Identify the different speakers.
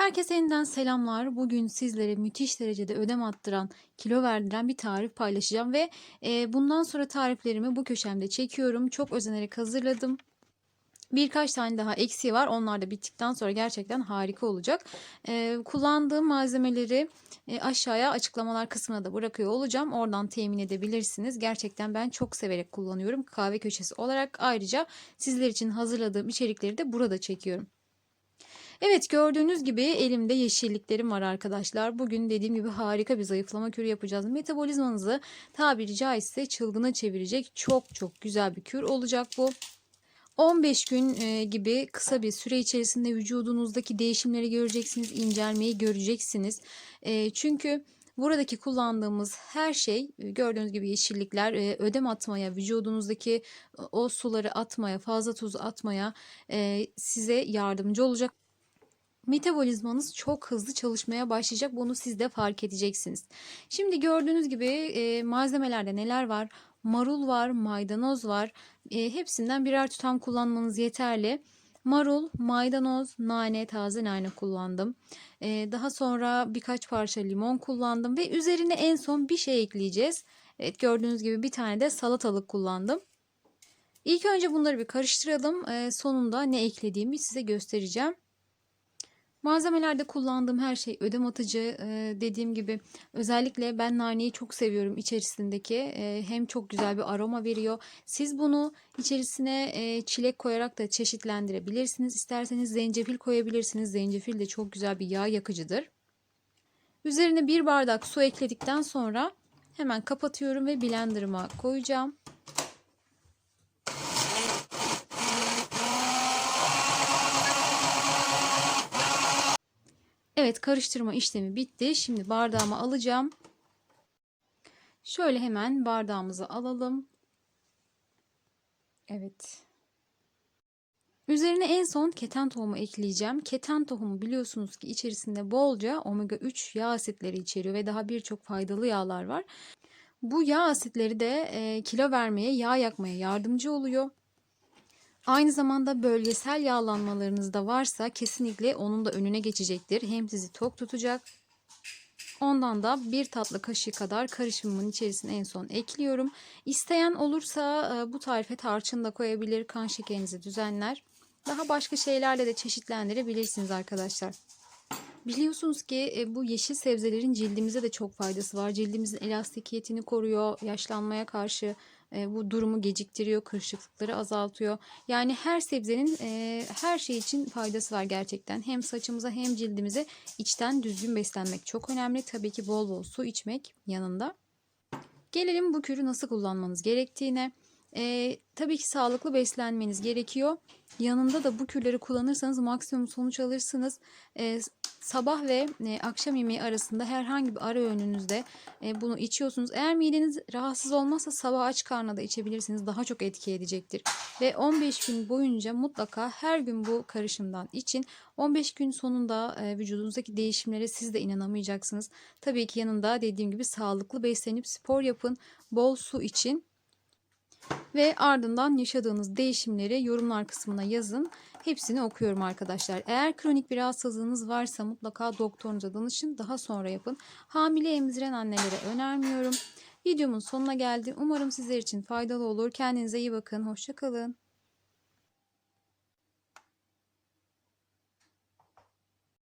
Speaker 1: Herkese yeniden selamlar. Bugün sizlere müthiş derecede ödem attıran, kilo verdiren bir tarif paylaşacağım ve e, bundan sonra tariflerimi bu köşemde çekiyorum. Çok özenerek hazırladım. Birkaç tane daha eksiği var. Onlar da bittikten sonra gerçekten harika olacak. E, kullandığım malzemeleri e, aşağıya açıklamalar kısmına da bırakıyor olacağım. Oradan temin edebilirsiniz. Gerçekten ben çok severek kullanıyorum. Kahve köşesi olarak ayrıca sizler için hazırladığım içerikleri de burada çekiyorum. Evet gördüğünüz gibi elimde yeşilliklerim var arkadaşlar. Bugün dediğim gibi harika bir zayıflama kürü yapacağız. Metabolizmanızı tabiri caizse çılgına çevirecek çok çok güzel bir kür olacak bu. 15 gün e, gibi kısa bir süre içerisinde vücudunuzdaki değişimleri göreceksiniz, incelmeyi göreceksiniz. E, çünkü buradaki kullandığımız her şey e, gördüğünüz gibi yeşillikler ödem atmaya, vücudunuzdaki o suları atmaya, fazla tuz atmaya size yardımcı olacak metabolizmanız çok hızlı çalışmaya başlayacak. Bunu siz de fark edeceksiniz. Şimdi gördüğünüz gibi e, malzemelerde neler var? Marul var, maydanoz var. E, hepsinden birer tutam kullanmanız yeterli. Marul, maydanoz, nane, taze nane kullandım. E, daha sonra birkaç parça limon kullandım ve üzerine en son bir şey ekleyeceğiz. Evet gördüğünüz gibi bir tane de salatalık kullandım. İlk önce bunları bir karıştıralım. E, sonunda ne eklediğimi size göstereceğim. Malzemelerde kullandığım her şey ödem atıcı. Ee, dediğim gibi özellikle ben naneyi çok seviyorum içerisindeki. Ee, hem çok güzel bir aroma veriyor. Siz bunu içerisine e, çilek koyarak da çeşitlendirebilirsiniz. İsterseniz zencefil koyabilirsiniz. Zencefil de çok güzel bir yağ yakıcıdır. Üzerine bir bardak su ekledikten sonra hemen kapatıyorum ve blenderıma koyacağım. Evet karıştırma işlemi bitti. Şimdi bardağıma alacağım. Şöyle hemen bardağımızı alalım. Evet. Üzerine en son keten tohumu ekleyeceğim. Keten tohumu biliyorsunuz ki içerisinde bolca omega 3 yağ asitleri içeriyor ve daha birçok faydalı yağlar var. Bu yağ asitleri de e, kilo vermeye, yağ yakmaya yardımcı oluyor. Aynı zamanda bölgesel yağlanmalarınız da varsa kesinlikle onun da önüne geçecektir. Hem sizi tok tutacak. Ondan da bir tatlı kaşığı kadar karışımımın içerisine en son ekliyorum. İsteyen olursa e, bu tarife tarçın da koyabilir. Kan şekerinizi düzenler. Daha başka şeylerle de çeşitlendirebilirsiniz arkadaşlar. Biliyorsunuz ki e, bu yeşil sebzelerin cildimize de çok faydası var. Cildimizin elastikiyetini koruyor, yaşlanmaya karşı e, bu durumu geciktiriyor, kırışıklıkları azaltıyor. Yani her sebzenin e, her şey için faydası var gerçekten. Hem saçımıza hem cildimize içten düzgün beslenmek çok önemli. Tabii ki bol bol su içmek yanında. Gelelim bu kürü nasıl kullanmanız gerektiğine. E, tabii ki sağlıklı beslenmeniz gerekiyor. Yanında da bu kürleri kullanırsanız maksimum sonuç alırsınız. E, sabah ve e, akşam yemeği arasında herhangi bir ara öğününüzde e, bunu içiyorsunuz. Eğer mideniz rahatsız olmazsa sabah aç karnına da içebilirsiniz. Daha çok etki edecektir. Ve 15 gün boyunca mutlaka her gün bu karışımdan için 15 gün sonunda e, vücudunuzdaki değişimlere siz de inanamayacaksınız. Tabii ki yanında dediğim gibi sağlıklı beslenip spor yapın. Bol su için ve ardından yaşadığınız değişimleri yorumlar kısmına yazın. Hepsini okuyorum arkadaşlar. Eğer kronik bir rahatsızlığınız varsa mutlaka doktorunuza danışın. Daha sonra yapın. Hamile emziren annelere önermiyorum. Videomun sonuna geldim. Umarım sizler için faydalı olur. Kendinize iyi bakın. Hoşçakalın.